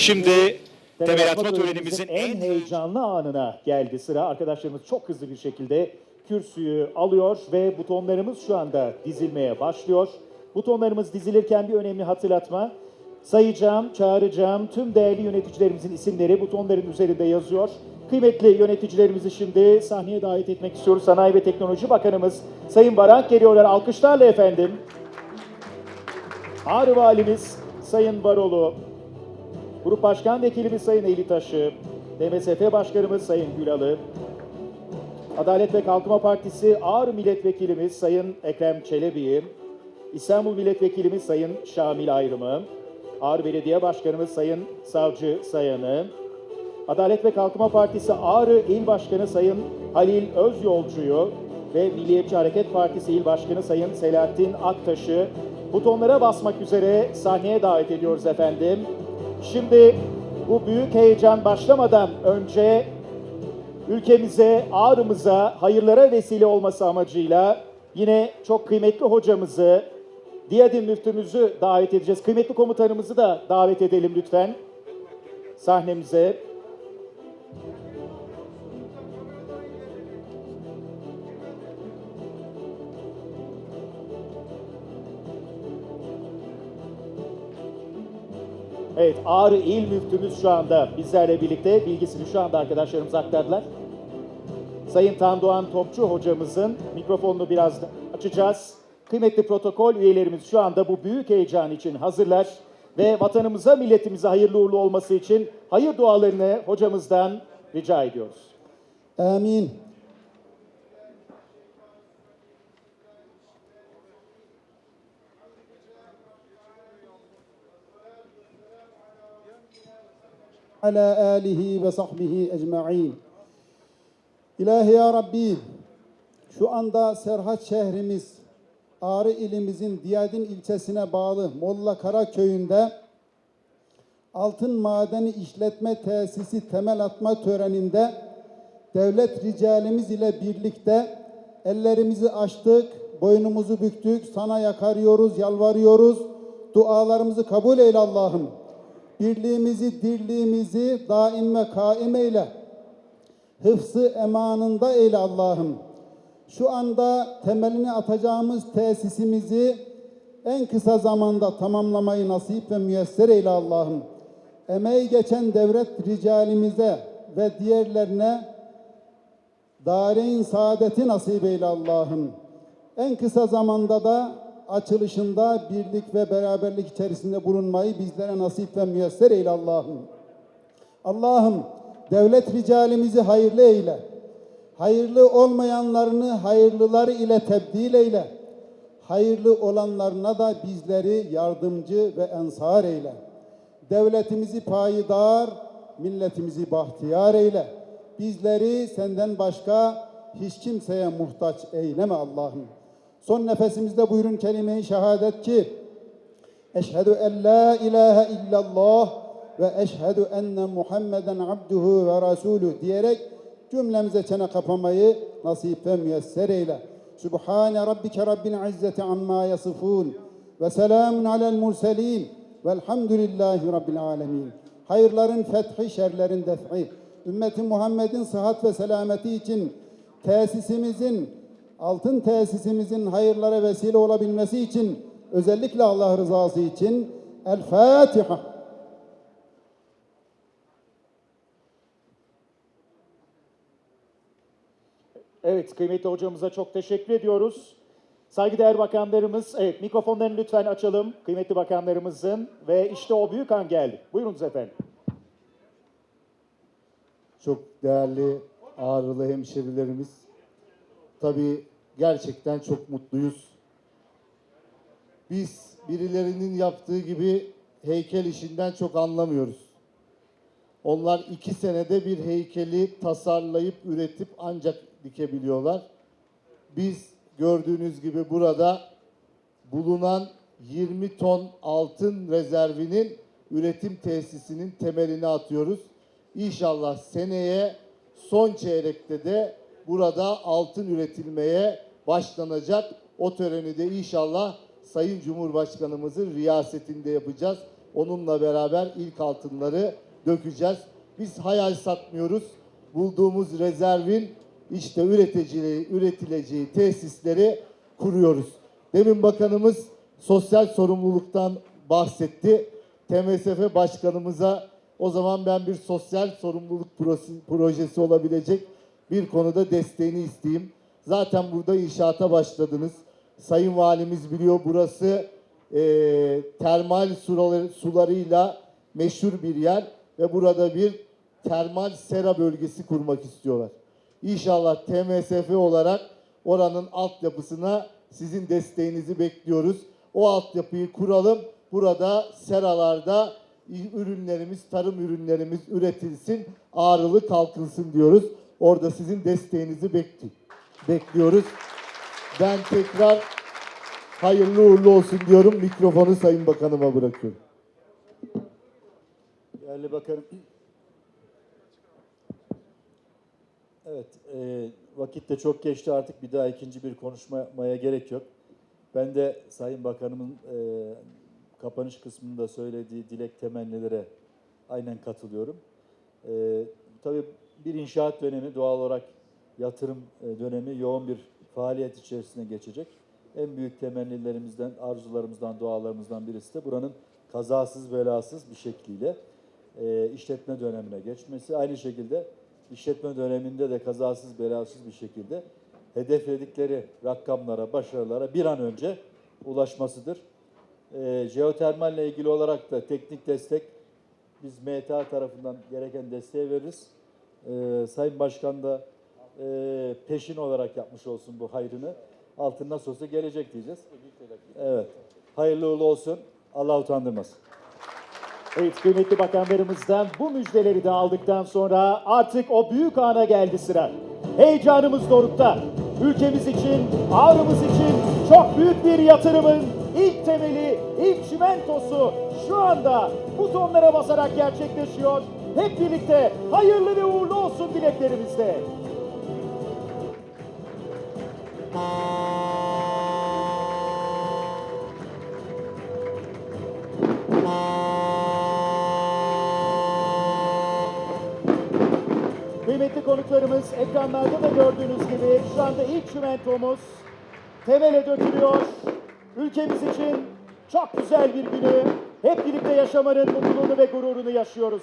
Şimdi temel Temel atma atma törenimizin en heyecanlı anına geldi sıra. Arkadaşlarımız çok hızlı bir şekilde kürsüyü alıyor ve butonlarımız şu anda dizilmeye başlıyor. Butonlarımız dizilirken bir önemli hatırlatma. Sayacağım, çağıracağım tüm değerli yöneticilerimizin isimleri butonların üzerinde yazıyor. Kıymetli yöneticilerimizi şimdi sahneye davet etmek istiyoruz. Sanayi ve Teknoloji Bakanımız Sayın Barak geliyorlar. Alkışlarla efendim. Ağrı Valimiz Sayın Baroğlu, Grup Başkan Vekilimiz Sayın Elitaşı, DMSF Başkanımız Sayın Gülalı, Adalet ve Kalkınma Partisi Ağrı Milletvekilimiz Sayın Ekrem Çelebi'yi, İstanbul Milletvekilimiz Sayın Şamil Ayrım'ı, Ağrı Belediye Başkanımız Sayın Savcı Sayan'ı, Adalet ve Kalkınma Partisi Ağrı İl Başkanı Sayın Halil Özyolcu'yu ve Milliyetçi Hareket Partisi İl Başkanı Sayın Selahattin Aktaş'ı butonlara basmak üzere sahneye davet ediyoruz efendim. Şimdi bu büyük heyecan başlamadan önce ülkemize, Ağrı'mıza hayırlara vesile olması amacıyla yine çok kıymetli hocamızı, Diyadim müftümüzü davet edeceğiz. Kıymetli komutanımızı da davet edelim lütfen sahnemize. Evet, Ağrı İl Müftümüz şu anda bizlerle birlikte bilgisini şu anda arkadaşlarımız aktardılar. Sayın Tandoğan Topçu hocamızın mikrofonunu biraz açacağız. Kıymetli protokol üyelerimiz şu anda bu büyük heyecan için hazırlar ve vatanımıza, milletimize hayırlı uğurlu olması için hayır dualarını hocamızdan rica ediyoruz. Amin. Ala alihi ve sahbihi ecma'in. İlahi ya Rabbi, şu anda Serhat şehrimiz, Ağrı ilimizin Diyadin ilçesine bağlı Molla Kara köyünde altın madeni işletme tesisi temel atma töreninde devlet ricalimiz ile birlikte ellerimizi açtık, boynumuzu büktük, sana yakarıyoruz, yalvarıyoruz. Dualarımızı kabul eyle Allah'ım. Birliğimizi, dirliğimizi daim ve kaim eyle. Hıfzı emanında eyle Allah'ım. Şu anda temelini atacağımız tesisimizi en kısa zamanda tamamlamayı nasip ve müyesser eyle Allah'ım. Emeği geçen devlet ricalimize ve diğerlerine darein saadeti nasip eyle Allah'ım. En kısa zamanda da açılışında birlik ve beraberlik içerisinde bulunmayı bizlere nasip ve müyesser eyle Allah'ım. Allah'ım devlet ricalimizi hayırlı eyle. Hayırlı olmayanlarını hayırlıları ile tebdil eyle. Hayırlı olanlarına da bizleri yardımcı ve ensar eyle. Devletimizi payidar, milletimizi bahtiyar eyle. Bizleri senden başka hiç kimseye muhtaç eyleme Allah'ım. Son nefesimizde buyurun kelime-i şehadet ki Eşhedü en la ilahe illallah ve eşhedü enne Muhammeden abduhu ve rasulü diyerek cümlemize çene kapamayı nasip ve müyesser eyle. Sübhane rabbike rabbil izzeti amma yasifun ve selamun alel murselin velhamdülillahi rabbil alemin. Hayırların fethi, şerlerin def'i. Ümmeti Muhammed'in sıhhat ve selameti için tesisimizin, altın tesisimizin hayırlara vesile olabilmesi için özellikle Allah rızası için El Fatiha. Evet, kıymetli hocamıza çok teşekkür ediyoruz. Saygıdeğer bakanlarımız, evet mikrofonlarını lütfen açalım. Kıymetli bakanlarımızın ve işte o büyük an geldi. Buyurunuz efendim. çok değerli ağrılı hemşerilerimiz. Tabii gerçekten çok mutluyuz. Biz birilerinin yaptığı gibi heykel işinden çok anlamıyoruz. Onlar iki senede bir heykeli tasarlayıp üretip ancak dikebiliyorlar. Biz gördüğünüz gibi burada bulunan 20 ton altın rezervinin üretim tesisinin temelini atıyoruz. İnşallah seneye son çeyrekte de burada altın üretilmeye başlanacak. O töreni de inşallah Sayın Cumhurbaşkanımızın riyasetinde yapacağız. onunla beraber ilk altınları dökeceğiz. Biz hayal satmıyoruz. Bulduğumuz rezervin işte üreticiliği, üretileceği tesisleri kuruyoruz. Demin bakanımız sosyal sorumluluktan bahsetti. TMSF başkanımıza o zaman ben bir sosyal sorumluluk projesi olabilecek bir konuda desteğini isteyeyim. Zaten burada inşaata başladınız. Sayın Valimiz biliyor burası eee, termal suları, sularıyla meşhur bir yer ve burada bir termal sera bölgesi kurmak istiyorlar. İnşallah TMSF olarak oranın altyapısına sizin desteğinizi bekliyoruz. O altyapıyı kuralım. Burada seralarda ürünlerimiz, tarım ürünlerimiz üretilsin, ağrılı kalkınsın diyoruz. Orada sizin desteğinizi bekli- bekliyoruz. Ben tekrar hayırlı uğurlu olsun diyorum. Mikrofonu Sayın Bakanıma bırakıyorum. Değerli Bakanım. Evet, e, vakit de çok geçti artık bir daha ikinci bir konuşmaya gerek yok. Ben de Sayın Bakanımın e, kapanış kısmında söylediği dilek temennilere aynen katılıyorum. E, tabii bir inşaat dönemi doğal olarak yatırım e, dönemi yoğun bir faaliyet içerisine geçecek. En büyük temennilerimizden, arzularımızdan, dualarımızdan birisi de buranın kazasız belasız bir şekliyle e, işletme dönemine geçmesi. Aynı şekilde işletme döneminde de kazasız belasız bir şekilde hedefledikleri rakamlara, başarılara bir an önce ulaşmasıdır. E, jeotermalle ilgili olarak da teknik destek biz MTA tarafından gereken desteği veririz. E, Sayın Başkan da e, peşin olarak yapmış olsun bu hayrını. Altın nasıl olsa gelecek diyeceğiz. Evet. Hayırlı uğurlu olsun. Allah utandırmasın. Evet kıymetli bakanlarımızdan bu müjdeleri de aldıktan sonra artık o büyük ana geldi sıra. Heyecanımız dorukta. Ülkemiz için, ağrımız için çok büyük bir yatırımın ilk temeli, ilk çimentosu şu anda butonlara basarak gerçekleşiyor. Hep birlikte hayırlı ve uğurlu olsun dileklerimizle. Kıymetli konuklarımız ekranlarda da gördüğünüz gibi şu anda ilk çimentomuz temele dökülüyor. Ülkemiz için çok güzel bir günü hep birlikte yaşamanın mutluluğunu ve gururunu yaşıyoruz.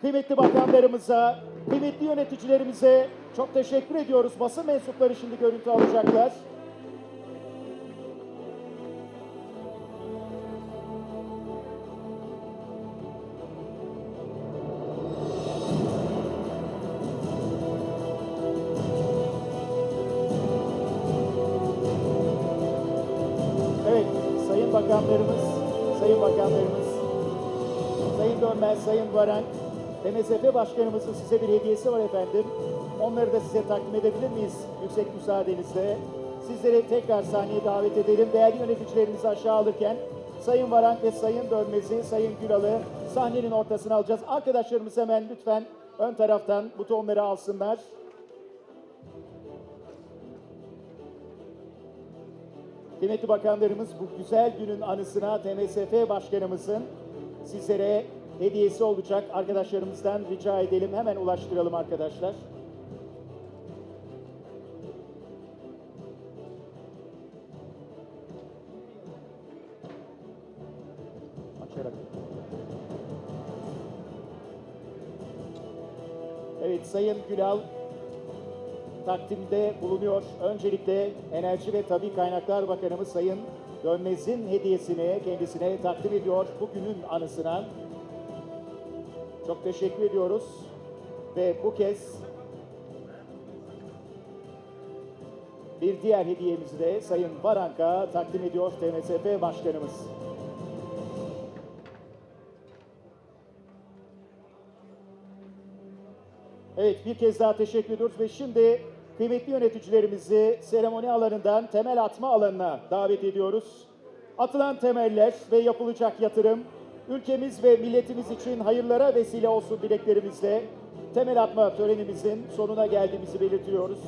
Kıymetli bakanlarımıza, kıymetli yöneticilerimize çok teşekkür ediyoruz. Basın mensupları şimdi görüntü alacaklar. Bakanlarımız, sayın bakanlarımız, Sayın Dönmez, Sayın Varank, MSF Başkanımızın size bir hediyesi var efendim. Onları da size takdim edebilir miyiz yüksek müsaadenizle? Sizleri tekrar sahneye davet edelim. Değerli yöneticilerimizi aşağı alırken Sayın Varank ve Sayın Dönmez'i, Sayın Güral'ı sahnenin ortasına alacağız. Arkadaşlarımız hemen lütfen ön taraftan butonları alsınlar. Kıymetli bakanlarımız bu güzel günün anısına TMSF Başkanımızın sizlere hediyesi olacak. Arkadaşlarımızdan rica edelim. Hemen ulaştıralım arkadaşlar. Açarak. Evet Sayın Gülal takdimde bulunuyor. Öncelikle Enerji ve Tabi Kaynaklar Bakanımız Sayın Dönmez'in hediyesini kendisine takdim ediyor bugünün anısına. Çok teşekkür ediyoruz ve bu kez bir diğer hediyemizi de Sayın Barank'a takdim ediyor TMSF Başkanımız. Evet bir kez daha teşekkür ediyoruz ve şimdi kıymetli yöneticilerimizi seremoni alanından temel atma alanına davet ediyoruz. Atılan temeller ve yapılacak yatırım ülkemiz ve milletimiz için hayırlara vesile olsun dileklerimizle temel atma törenimizin sonuna geldiğimizi belirtiyoruz.